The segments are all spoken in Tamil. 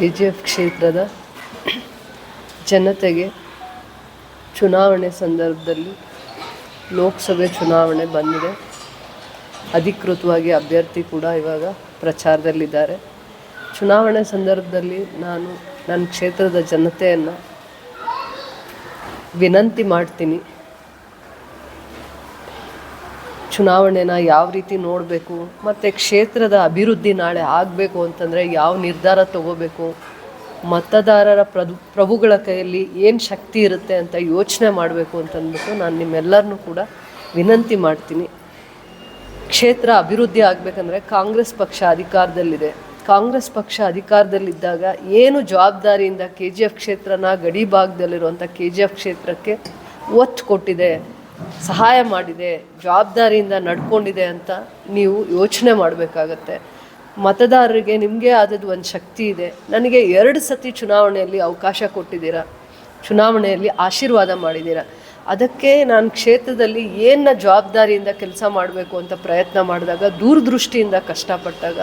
ಕೆ ಜಿ ಎಫ್ ಕ್ಷೇತ್ರದ ಜನತೆಗೆ ಚುನಾವಣೆ ಸಂದರ್ಭದಲ್ಲಿ ಲೋಕಸಭೆ ಚುನಾವಣೆ ಬಂದಿದೆ. ಅಧಿಕೃತವಾಗಿ ಅಭ್ಯರ್ಥಿ ಕೂಡ ಇವಾಗ ಪ್ರಚಾರದಲ್ಲಿದ್ದಾರೆ. ಚುನಾವಣೆ ಸಂದರ್ಭದಲ್ಲಿ ನಾನು ನನ್ನ ಕ್ಷೇತ್ರದ ಜನತೆಯನ್ನು ವಿನಂತಿ ಮಾಡ್ತೀನಿ. ಚುನಾವಣೆನ ಯಾವ ರೀತಿ ನೋಡಬೇಕು, ಮತ್ತು ಕ್ಷೇತ್ರದ ಅಭಿವೃದ್ಧಿ ನಾಳೆ ಆಗಬೇಕು ಅಂತಂದರೆ ಯಾವ ನಿರ್ಧಾರ ತಗೋಬೇಕು, ಮತದಾರರ ಪ್ರದು ಪ್ರಭುಗಳ ಕೈಯಲ್ಲಿ ಏನು ಶಕ್ತಿ ಇರುತ್ತೆ ಅಂತ ಯೋಚನೆ ಮಾಡಬೇಕು ಅಂತಂದ್ಬಿಟ್ಟು ನಾನು ನಿಮ್ಮೆಲ್ಲರನ್ನೂ ಕೂಡ ವಿನಂತಿ ಮಾಡ್ತೀನಿ. ಕ್ಷೇತ್ರ ಅಭಿವೃದ್ಧಿ ಆಗಬೇಕಂದ್ರೆ ಕಾಂಗ್ರೆಸ್ ಪಕ್ಷ ಅಧಿಕಾರದಲ್ಲಿದೆ. ಕಾಂಗ್ರೆಸ್ ಪಕ್ಷ ಅಧಿಕಾರದಲ್ಲಿದ್ದಾಗ ಏನು ಜವಾಬ್ದಾರಿಯಿಂದ ಕೆ ಜಿ ಎಫ್ ಕ್ಷೇತ್ರನ ಗಡಿ ಭಾಗದಲ್ಲಿರುವಂಥ ಕೆ ಜಿ ಎಫ್ ಕ್ಷೇತ್ರಕ್ಕೆ ಒತ್ತು ಕೊಟ್ಟಿದೆ ಸಹಾಯ ಮಾಡಿದೆ, ಜವಾಬ್ದಾರಿಯಿಂದ ನಡ್ಕೊಂಡಿದೆ ಅಂತ ನೀವು ಯೋಚನೆ ಮಾಡಬೇಕಾಗತ್ತೆ. ಮತದಾರರಿಗೆ ನಿಮಗೆ ಆದದ್ದು ಒಂದು ಶಕ್ತಿ ಇದೆ. ನನಗೆ ಎರಡು ಸತಿ ಚುನಾವಣೆಯಲ್ಲಿ ಅವಕಾಶ ಕೊಟ್ಟಿದ್ದೀರಾ? ಚುನಾವಣೆಯಲ್ಲಿ ಆಶೀರ್ವಾದ ಮಾಡಿದ್ದೀರಾ? ಅದಕ್ಕೆ ನಾನು ಕ್ಷೇತ್ರದಲ್ಲಿ ಏನ ಜವಾಬ್ದಾರಿಯಿಂದ ಕೆಲಸ ಮಾಡಬೇಕು ಅಂತ ಪ್ರಯತ್ನ ಮಾಡಿದಾಗ, ದೂರದೃಷ್ಟಿಯಿಂದ ಕಷ್ಟಪಟ್ಟಾಗ,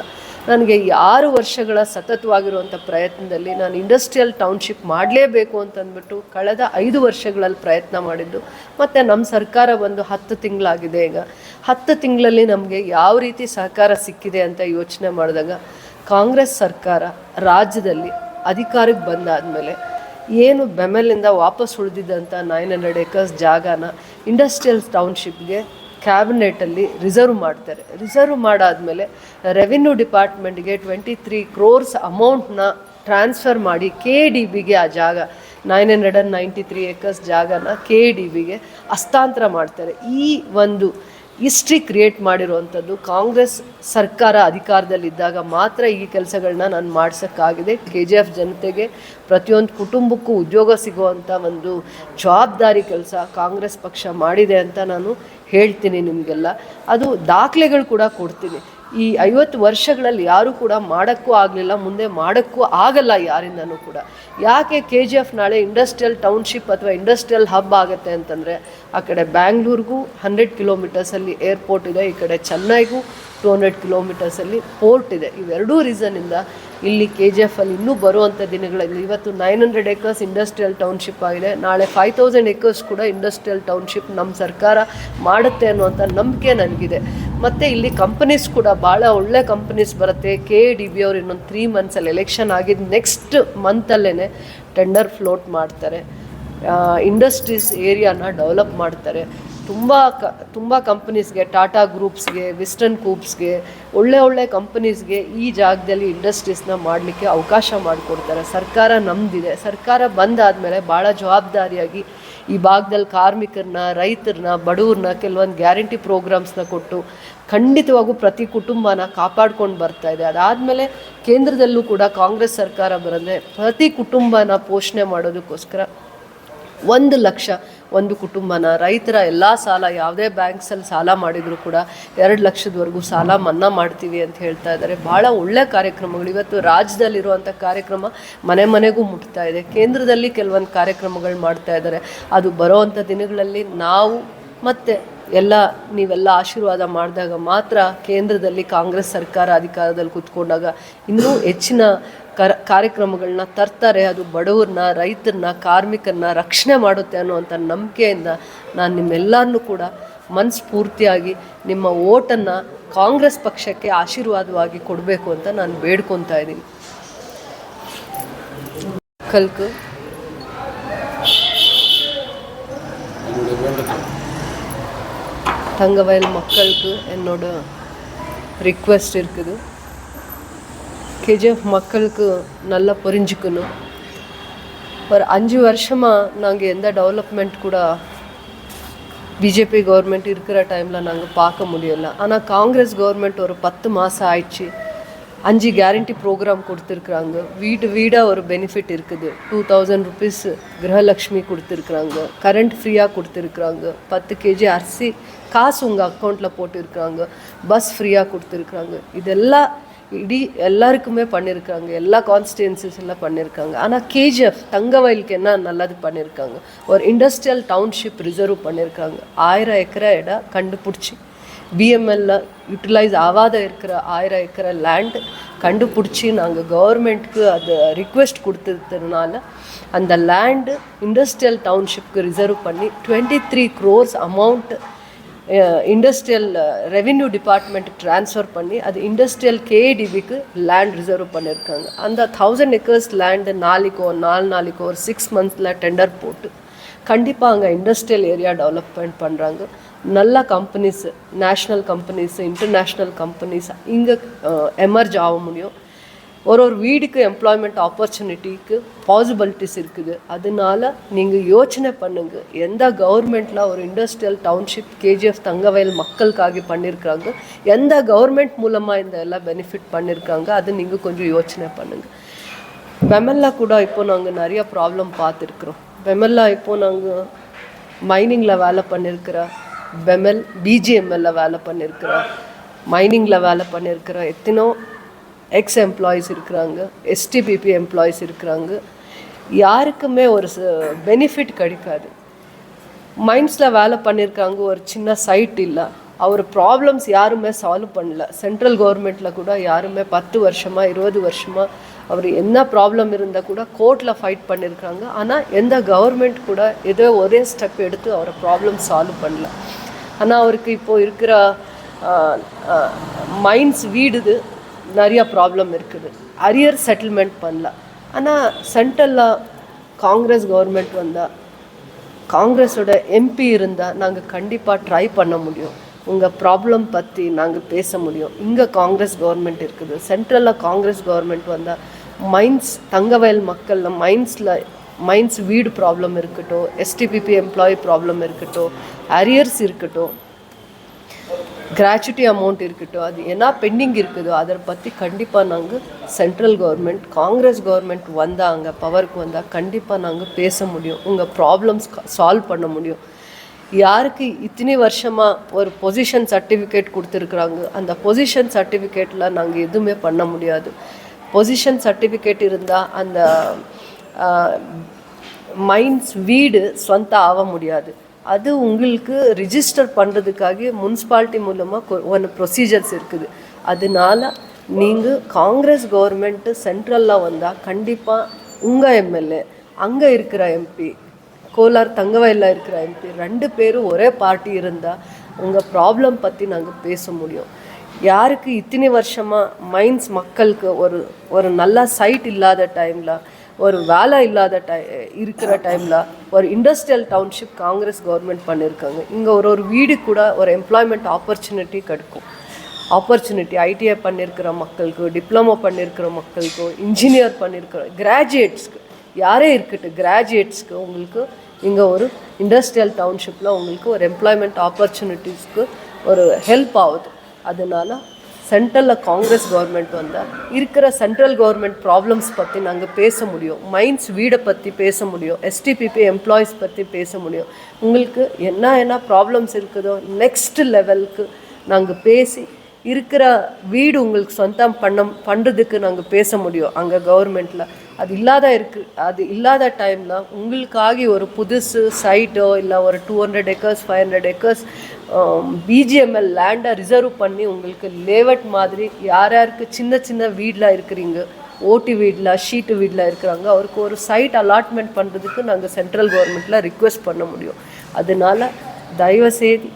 ನನಗೆ ಆರು ವರ್ಷಗಳ ಸತತವಾಗಿರುವಂಥ ಪ್ರಯತ್ನದಲ್ಲಿ ನಾನು ಇಂಡಸ್ಟ್ರಿಯಲ್ ಟೌನ್ಶಿಪ್ ಮಾಡಲೇಬೇಕು ಅಂತಂದ್ಬಿಟ್ಟು ಕಳೆದ ಐದು ವರ್ಷಗಳಲ್ಲಿ ಪ್ರಯತ್ನ ಮಾಡಿದ್ದು. ಮತ್ತು ನಮ್ಮ ಸರ್ಕಾರ ಬಂದು ಹತ್ತು ತಿಂಗಳಾಗಿದೆ ಈಗ. ಹತ್ತು ತಿಂಗಳಲ್ಲಿ ನಮಗೆ ಯಾವ ರೀತಿ ಸಹಕಾರ ಸಿಕ್ಕಿದೆ ಅಂತ ಯೋಚನೆ ಮಾಡಿದಾಗ, ಕಾಂಗ್ರೆಸ್ ಸರ್ಕಾರ ರಾಜ್ಯದಲ್ಲಿ ಅಧಿಕಾರಕ್ಕೆ ಬಂದಾದಮೇಲೆ ಏನು ಬೆಮೆಲಿಂದ ವಾಪಸ್ ಉಳಿದಿದ್ದಂಥ ನೈನ್ ಹಂಡ್ರೆಡ್ ಏಕರ್ಸ್ ಜಾಗನ ಇಂಡಸ್ಟ್ರಿಯಲ್ ಟೌನ್ಶಿಪ್ಗೆ ಕ್ಯಾಬಿನೆಟಲ್ಲಿ ರಿಸರ್ವ್ ಮಾಡ್ತಾರೆ. ರಿಸರ್ವ್ ಮಾಡಾದಮೇಲೆ ರೆವಿನ್ಯೂ ಡಿಪಾರ್ಟ್ಮೆಂಟ್ಗೆ ಟ್ವೆಂಟಿ ತ್ರೀ ಕ್ರೋರ್ಸ್ ಅಮೌಂಟ್ನ ಟ್ರಾನ್ಸ್ಫರ್ ಮಾಡಿ ಕೆ ಡಿ ಬಿಗೆ ಆ ಜಾಗ nine hundred and ninety three acres ಜಾಗನ ಕೆ ಡಿ ಬಿಗೆ ಹಸ್ತಾಂತರ ಮಾಡ್ತಾರೆ. ಈ ಒಂದು ಹಿಸ್ಟ್ರಿ ಕ್ರಿಯೇಟ್ ಮಾಡಿರುವಂಥದ್ದು ಕಾಂಗ್ರೆಸ್ ಸರ್ಕಾರ ಅಧಿಕಾರದಲ್ಲಿದ್ದಾಗ ಮಾತ್ರ ಈ ಕೆಲಸಗಳನ್ನ ನಾನು ಮಾಡಿಸೋಕ್ಕಾಗಿದೆ. ಕೆ ಜಿ ಎಫ್ ಜನತೆಗೆ ಪ್ರತಿಯೊಂದು ಕುಟುಂಬಕ್ಕೂ ಉದ್ಯೋಗ ಸಿಗುವಂಥ ಒಂದು ಜವಾಬ್ದಾರಿ ಕೆಲಸ ಕಾಂಗ್ರೆಸ್ ಪಕ್ಷ ಮಾಡಿದೆ ಅಂತ ನಾನು ಹೇಳ್ತೀನಿ ನಿಮಗೆಲ್ಲ. ಅದು ದಾಖಲೆಗಳು ಕೂಡ ಕೊಡ್ತೀನಿ. ಈ ಐವತ್ತು ವರ್ಷಗಳಲ್ಲಿ ಯಾರೂ ಕೂಡ ಮಾಡೋಕ್ಕೂ ಆಗಲಿಲ್ಲ, ಮುಂದೆ ಮಾಡೋಕ್ಕೂ ಆಗಲ್ಲ ಯಾರಿಂದನೂ ಕೂಡ. ಯಾಕೆ ಕೆ ಜಿ ಎಫ್ ನಾಳೆ ಇಂಡಸ್ಟ್ರಿಯಲ್ ಟೌನ್ಶಿಪ್ ಅಥವಾ ಇಂಡಸ್ಟ್ರಿಯಲ್ ಹಬ್ ಆಗುತ್ತೆ ಅಂತಂದರೆ, ಆ ಕಡೆ ಬ್ಯಾಂಗ್ಳೂರಿಗೂ ಹಂಡ್ರೆಡ್ ಕಿಲೋಮೀಟರ್ಸಲ್ಲಿ ಏರ್ಪೋರ್ಟ್ ಇದೆ, ಈ ಕಡೆ ಚೆನ್ನೈಗೂ ಟು ಹಂಡ್ರೆಡ್ ಕಿಲೋಮೀಟರ್ಸಲ್ಲಿ ಪೋರ್ಟ್ ಇದೆ. ಇವೆರಡೂ ರೀಸನ್ನಿಂದ ಇಲ್ಲಿ ಕೆ ಜಿ ಎಫಲ್ಲಿ ಇನ್ನೂ ಬರುವಂಥ ದಿನಗಳಲ್ಲಿ ಇವತ್ತು nine hundred acres industrial township ಆಗಿದೆ. ನಾಳೆ ಫೈವ್ ತೌಸಂಡ್ ಏಕರ್ಸ್ ಕೂಡ ಇಂಡಸ್ಟ್ರಿಯಲ್ ಟೌನ್ಶಿಪ್ ನಮ್ಮ ಸರ್ಕಾರ ಮಾಡುತ್ತೆ ಅನ್ನುವಂಥ ನಂಬಿಕೆ ನನಗಿದೆ. ಮತ್ತು ಇಲ್ಲಿ ಕಂಪನೀಸ್ ಕೂಡ ಭಾಳ ಒಳ್ಳೆ ಕಂಪನೀಸ್ ಬರುತ್ತೆ. ಕೆ ಡಿ ಬಿ ಅವ್ರು ಇನ್ನೊಂದು ತ್ರೀ ಮಂತ್ಸಲ್ಲಿ ಎಲೆಕ್ಷನ್ ಆಗಿದ್ದು ನೆಕ್ಸ್ಟ್ ಮಂತಲ್ಲೇ ಟೆಂಡರ್ ಫ್ಲೋಟ್ ಮಾಡ್ತಾರೆ. ಇಂಡಸ್ಟ್ರೀಸ್ ಏರಿಯಾನ ಡೆವಲಪ್ ಮಾಡ್ತಾರೆ. ತುಂಬ ಕ, ತುಂಬ ಕಂಪನೀಸ್ಗೆ ಟಾಟಾ ಗ್ರೂಪ್ಸ್ಗೆ ವಿಸ್ಟರ್ನ್ ಕೂಪ್ಸ್ಗೆ ಒಳ್ಳೆ ಒಳ್ಳೆ ಕಂಪನೀಸ್ಗೆ ಈ ಜಾಗದಲ್ಲಿ ಇಂಡಸ್ಟ್ರೀಸ್ನ ಮಾಡಲಿಕ್ಕೆ ಅವಕಾಶ ಮಾಡಿಕೊಡ್ತಾರೆ. ಸರ್ಕಾರ ನಮ್ಮದಿದೆ ಸರ್ಕಾರ ಬಂದಾದಮೇಲೆ ಭಾಳ ಜವಾಬ್ದಾರಿಯಾಗಿ ಈ ಭಾಗದಲ್ಲಿ ಕಾರ್ಮಿಕರನ್ನ, ರೈತರನ್ನ, ಬಡವ್ರನ್ನ ಕೆಲವೊಂದು ಗ್ಯಾರಂಟಿ ಪ್ರೋಗ್ರಾಮ್ಸ್ನ ಕೊಟ್ಟು ಖಂಡಿತವಾಗೂ ಪ್ರತಿ ಕುಟುಂಬನ ಕಾಪಾಡ್ಕೊಂಡು ಬರ್ತಾ ಇದೆ. ಅದಾದಮೇಲೆ ಕೇಂದ್ರದಲ್ಲೂ ಕೂಡ ಕಾಂಗ್ರೆಸ್ ಸರ್ಕಾರ ಬರೋದೇ ಪ್ರತಿ ಕುಟುಂಬನ ಪೋಷಣೆ ಮಾಡೋದಕ್ಕೋಸ್ಕರ ಒಂದು ಲಕ್ಷ ಒಂದು ಕುಟುಂಬನ, ರೈತರ ಎಲ್ಲ ಸಾಲ, ಯಾವುದೇ ಬ್ಯಾಂಕ್ಸಲ್ಲಿ ಸಾಲ ಮಾಡಿದರೂ ಕೂಡ ಎರಡು ಲಕ್ಷದವರೆಗೂ ಸಾಲ ಮನ್ನಾ ಮಾಡ್ತೀವಿ ಅಂತ ಹೇಳ್ತಾ ಇದ್ದಾರೆ. ಭಾಳ ಒಳ್ಳೆ ಕಾರ್ಯಕ್ರಮಗಳು. ಇವತ್ತು ರಾಜ್ಯದಲ್ಲಿರುವಂಥ ಕಾರ್ಯಕ್ರಮ ಮನೆ ಮನೆಗೂ ಮುಟ್ತಾ ಇದೆ. ಕೇಂದ್ರದಲ್ಲಿ ಕೆಲವೊಂದು ಕಾರ್ಯಕ್ರಮಗಳು ಮಾಡ್ತಾ ಇದ್ದಾರೆ. ಅದು ಬರೋವಂಥ ದಿನಗಳಲ್ಲಿ ನಾವು ಮತ್ತು ಎಲ್ಲ ನೀವೆಲ್ಲ ಆಶೀರ್ವಾದ ಮಾಡಿದಾಗ ಮಾತ್ರ ಕೇಂದ್ರದಲ್ಲಿ ಕಾಂಗ್ರೆಸ್ ಸರ್ಕಾರ ಅಧಿಕಾರದಲ್ಲಿ ಕೂತ್ಕೊಂಡಾಗ ಇನ್ನೂ ಹೆಚ್ಚಿನ ಕರ, ಕಾರ್ಯಕ್ರಮಗಳನ್ನ ತರ್ತಾರೆ. ಅದು ಬಡವ್ರನ್ನ, ರೈತರನ್ನ, ಕಾರ್ಮಿಕರನ್ನ ರಕ್ಷಣೆ ಮಾಡುತ್ತೆ ಅನ್ನುವಂಥ ನಂಬಿಕೆಯಿಂದ ನಾನು ನಿಮ್ಮೆಲ್ಲರನ್ನೂ ಕೂಡ ಮನಸ್ಫೂರ್ತಿಯಾಗಿ ನಿಮ್ಮ ಓಟನ್ನು ಕಾಂಗ್ರೆಸ್ ಪಕ್ಷಕ್ಕೆ ಆಶೀರ್ವಾದವಾಗಿ ಕೊಡಬೇಕು ಅಂತ ನಾನು ಬೇಡ್ಕೊತಾ ಇದ್ದೀನಿ. ಕಲ್ಕು. தங்கவயல் மக்களுக்கு என்னோட ரிக்வெஸ்ட் இருக்குது. கேஜிஎஃப் மக்களுக்கு நல்லா புரிஞ்சுக்கணும். ஒரு அஞ்சு வருஷமாக நாங்கள் எந்த டெவலப்மெண்ட் கூட பிஜேபி கவர்மெண்ட் இருக்கிற டைமில் நாங்கள் பார்க்க முடியல. ஆனால் காங்கிரஸ் கவர்மெண்ட் ஒரு பத்து மாதம் ஆயிடுச்சு. அஞ்சு கேரண்டி ப்ரோக்ராம் கொடுத்துருக்குறாங்க. வீடு வீடாக ஒரு பெனிஃபிட் இருக்குது. டூ தௌசண்ட் ருபீஸ் கிரகலக்ஷ்மி கொடுத்துருக்குறாங்க. கரண்ட் ஃப்ரீயாக கொடுத்துருக்குறாங்க. பத்து கேஜி அரிசி காசு உங்கள் அக்கௌண்ட்டில் போட்டிருக்கிறாங்க. பஸ் ஃப்ரீயாக கொடுத்துருக்குறாங்க. இதெல்லாம் இடி எல்லாருக்குமே பண்ணியிருக்காங்க எல்லா கான்ஸ்டியன்சிஸ் எல்லாம் பண்ணியிருக்காங்க ஆனால் கேஜிஎஃப் தங்க வயலுக்கு என்ன நல்லது பண்ணியிருக்காங்க ஒரு இண்டஸ்ட்ரியல் டவுன்ஷிப் ரிசர்வ் பண்ணியிருக்காங்க ஆயிரம் ஏக்கரை இடம் கண்டுபிடிச்சி பிஎம்எல்ல யூட்டிலைஸ் ஆகாத இருக்கிற ஆயிரம் ஏக்கரை லேண்ட் கண்டுபிடிச்சி நாங்கள் கவர்மெண்ட்க்கு அது ரிக்வெஸ்ட் கொடுத்ததுனால அந்த லேண்டு இண்டஸ்ட்ரியல் டவுன்ஷிப்க்கு ரிசர்வ் பண்ணி twenty three crores amount industrial revenue department transfer பண்ணி அது இண்டஸ்ட்ரியல் கேடிபிக்கு லேண்ட் ரிசர்வ் பண்ணியிருக்காங்க அந்த தௌசண்ட் ஏக்கர்ஸ் லேண்டு நாளைக்கோ நாலு நாளைக்கோ ஒரு சிக்ஸ் மந்த்ஸில் டெண்டர் போட்டு கண்டிப்பாக அங்கே இண்டஸ்ட்ரியல் ஏரியா டெவலப்மெண்ட் பண்ணுறாங்க நல்ல companies national companies international companies இங்கே எமர்ஜ் ஆக முடியும். ஒரு ஒரு வீடுக்கு எம்ப்ளாய்மெண்ட் ஆப்பர்ச்சுனிட்டிக்கு பாசிபிலிட்டிஸ் இருக்குது. அதனால நீங்கள் யோசனை பண்ணுங்கள் எந்த கவர்மெண்ட்டில் ஒரு இண்டஸ்ட்ரியல் டவுன்ஷிப் கேஜிஎஃப் தங்கவயல் மக்களுக்காக பண்ணியிருக்காங்க எந்த கவர்மெண்ட் மூலமாக இந்த எல்லாம் பெனிஃபிட் பண்ணியிருக்காங்க அது நீங்கள் கொஞ்சம் யோசனை பண்ணுங்கள் பெமெல்லா கூட இப்போ நாங்கள் நிறைய ப்ராப்ளம் பார்த்துருக்குறோம். பெமெல்லா இப்போ நாங்கள் மைனிங்கில் வேலை பண்ணியிருக்கிற பெமெல் பிஜிஎம்எல்ல வேலை பண்ணியிருக்கிற மைனிங்கில் வேலை பண்ணியிருக்கிற எத்தனோ எக்ஸ் எம்ப்ளாயீஸ் இருக்கிறாங்க எஸ்டிபிபி எம்ப்ளாயீஸ் இருக்கிறாங்க. யாருக்குமே ஒரு பெனிஃபிட் கிடைக்காது. மைண்ட்ஸில் வேலை பண்ணியிருக்காங்க ஒரு சின்ன சைட் இல்லை. அவர் ப்ராப்ளம்ஸ் யாருமே சால்வ் பண்ணல. சென்ட்ரல் கவர்மெண்ட்டில் கூட யாருமே பத்து வருஷமாக இருபது வருஷமாக அவர் என்ன ப்ராப்ளம் இருந்தால் கூட கோர்ட்டில் ஃபைட் பண்ணியிருக்காங்க ஆனால் எந்த கவர்மெண்ட் கூட ஏதோ ஒரே ஸ்டெப் எடுத்து அவரை ப்ராப்ளம் சால்வ் பண்ணல. ஆனால் அவருக்கு இப்போது இருக்கிற மைண்ட்ஸ் வீடுது. நிறையா ப்ராப்ளம் இருக்குது. அரியர் செட்டில்மெண்ட் பண்ணல. ஆனால் சென்ட்ரலில் காங்கிரஸ் கவர்மெண்ட் வந்தால் காங்கிரஸோட எம்பி இருந்தால் நாங்கள் கண்டிப்பாக ட்ரை பண்ண முடியும். உங்கள் ப்ராப்ளம் பற்றி நாங்கள் பேச முடியும். இங்கே காங்கிரஸ் கவர்மெண்ட் இருக்குது. சென்ட்ரலில் காங்கிரஸ் கவர்மெண்ட் வந்தால் மைன்ஸ் தங்கவயல் மக்களில் மைன்ஸில் மைன்ஸ் வீடு ப்ராப்ளம் இருக்கட்டும் எஸ்டிபிபி எம்ப்ளாயி ப்ராப்ளம் இருக்கட்டும் அரியர்ஸ் இருக்கட்டும் கிராச்சுட்டி அமௌண்ட் இருக்கட்டும் அது என்ன பெண்டிங் இருக்குதோ அதை பற்றி கண்டிப்பாக நாங்கள் சென்ட்ரல் கவர்மெண்ட் காங்கிரஸ் கவர்மெண்ட் வந்தாங்க பவருக்கு வந்தால் கண்டிப்பாக நாங்கள் பேச முடியும் உங்கள் ப்ராப்ளம்ஸ் சால்வ் பண்ண முடியும். யாருக்கு இத்தனை வருஷமாக ஒரு பொசிஷன் சர்டிஃபிகேட் கொடுத்துருக்குறாங்க அந்த பொசிஷன் சர்டிஃபிகேட்டில் நாங்கள் எதுவுமே பண்ண முடியாது. பொசிஷன் சர்டிஃபிகேட் இருந்தால் அந்த மைன்ஸ் வீடு சொந்த ஆக முடியாது. அது உங்களுக்கு ரிஜிஸ்டர் பண்ணுறதுக்காக முன்சிபாலிட்டி மூலமாக ஒன்று ப்ரொசீஜர்ஸ் இருக்குது. அதனால நீங்கள் காங்கிரஸ் கவர்மெண்ட்டு சென்ட்ரலில் வந்தால் கண்டிப்பாக உங்கள் எம்எல்ஏ அங்கே இருக்கிற எம்பி கோலார் தங்கவயலில் இருக்கிற எம்பி ரெண்டு பேரும் ஒரே பார்ட்டி இருந்தால் உங்கள் ப்ராப்ளம் பற்றி நாங்கள் பேச முடியும். யாருக்கு இத்தனை வருஷமாக மைன்ஸ் மக்களுக்கு ஒரு ஒரு நல்ல சைட் இல்லாத டைமில் ஒரு வேலை இல்லாத டை இருக்கிற டைமில் ஒரு இண்டஸ்ட்ரியல் டவுன்ஷிப் காங்கிரஸ் கவர்மெண்ட் பண்ணியிருக்காங்க இங்கே ஒரு ஒரு வீடு கூட ஒரு எம்ப்ளாய்மெண்ட் ஆப்பர்ச்சுனிட்டி கிடைக்கும். ஆப்பர்ச்சுனிட்டி ஐடிஐ பண்ணியிருக்கிற மக்களுக்கு டிப்ளமோ பண்ணியிருக்கிற மக்களுக்கும் இன்ஜினியர் பண்ணியிருக்கிற கிராஜுவேட்ஸ்க்கு யாரே இருக்கட்டும் கிராஜுவேட்ஸ்க்கு உங்களுக்கு இங்கே ஒரு இண்டஸ்ட்ரியல் டவுன்ஷிப்பில் உங்களுக்கு ஒரு எம்ப்ளாய்மெண்ட் ஆப்பர்ச்சுனிட்டிஸ்க்கு ஒரு ஹெல்ப் ஆகுது. அதனால் சென்ட்ரலில் காங்கிரஸ் கவர்மெண்ட் வந்தால் இருக்கிற சென்ட்ரல் கவர்மெண்ட் ப்ராப்ளம்ஸ் பற்றி நாங்கள் பேச முடியும். மைன்ஸ் வீடை பற்றி பேச முடியும். எஸ்டிபிபி எம்ப்ளாயீஸ் பற்றி பேச முடியும். உங்களுக்கு என்ன என்ன ப்ராப்ளம்ஸ் இருக்குதோ நெக்ஸ்ட் லெவலுக்கு நாங்கள் பேசி இருக்கிற வீடு உங்களுக்கு சொந்தம் பண்ண பண்ணுறதுக்கு நாங்கள் பேச முடியும். அங்கே கவர்மெண்ட்டில் அது இல்லாத இருக்கு அது இல்லாத டைமில் உங்களுக்காகி ஒரு புதுசு சைட்டோ இல்லை ஒரு two hundred acres five hundred acres BGML லேண்டை ரிசர்வ் பண்ணி உங்களுக்கு லேவட் மாதிரி யார் யாருக்கு சின்ன சின்ன வீட்டில் இருக்கிறீங்க ஓட்டி வீட்டில் ஷீட்டு வீட்டில் இருக்கிறாங்க அவருக்கு ஒரு சைட் அலாட்மெண்ட் பண்ணுறதுக்கு நாங்கள் சென்ட்ரல் கவர்மெண்ட்டில் ரிக்வெஸ்ட் பண்ண முடியும். அதனால தயவுசெய்து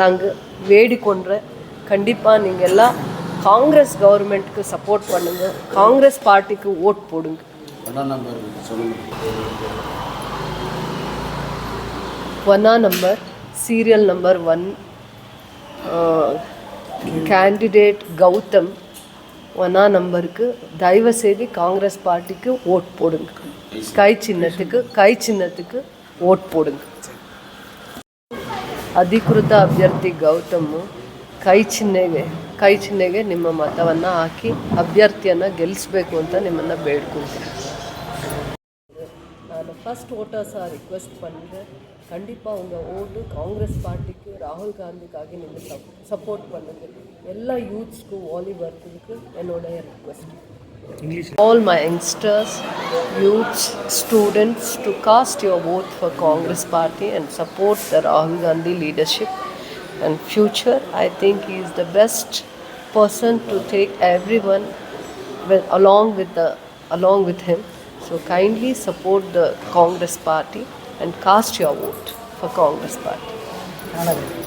நாங்கள் வேடிக்கொன்ற கண்டிப்பாக நீங்கள் எல்லாம் காங்கிரஸ் கவர்மெண்ட்டுக்கு சப்போர்ட் பண்ணுங்கள் காங்கிரஸ் பார்ட்டிக்கு ஓட் போடுங்க. ஒன்னா number serial number one candidate Gautam ஒன்னா நம்பருக்கு தயவு செய்து காங்கிரஸ் பார்ட்டிக்கு ஓட் போடுங்க கை சின்னத்துக்கு கை சின்னத்துக்கு ಓಟ್ போடுங்க ಅಧಿಕೃತ ಅಭ್ಯರ್ಥಿ ಗೌತಮು ಕೈ ಚಿಹ್ನೆಗೆ ಕೈ ಚಿಹ್ನೆಗೆ ನಿಮ್ಮ ಮತವನ್ನು ಹಾಕಿ ಅಭ್ಯರ್ಥಿಯನ್ನು ಗೆಲ್ಲಿಸ್ಬೇಕು ಅಂತ ನಿಮ್ಮನ್ನು ಬೇಡ್ಕೊಳ್ತೀನಿ ನಾನು ஃபர்ஸ்ட் ஓட்டர்ஸாக ரிக்வெஸ்ட் பண்ணுறேன் கண்டிப்பாக உங்கள் ஓட்டு காங்கிரஸ் பார்ட்டிக்கு ராகுல் காந்திக்காக நீங்கள் சப் சப்போர்ட் பண்ணுங்கள் எல்லா யூத்ஸ்க்கும் வாலிபர்த்துக்கு என்னுடைய request all my youngsters, youths, students to cast your vote for Congress party and support the Rahul Gandhi leadership. and future i think he is the best person to take everyone with, along with the along with him So kindly support the Congress party and cast your vote for Congress party.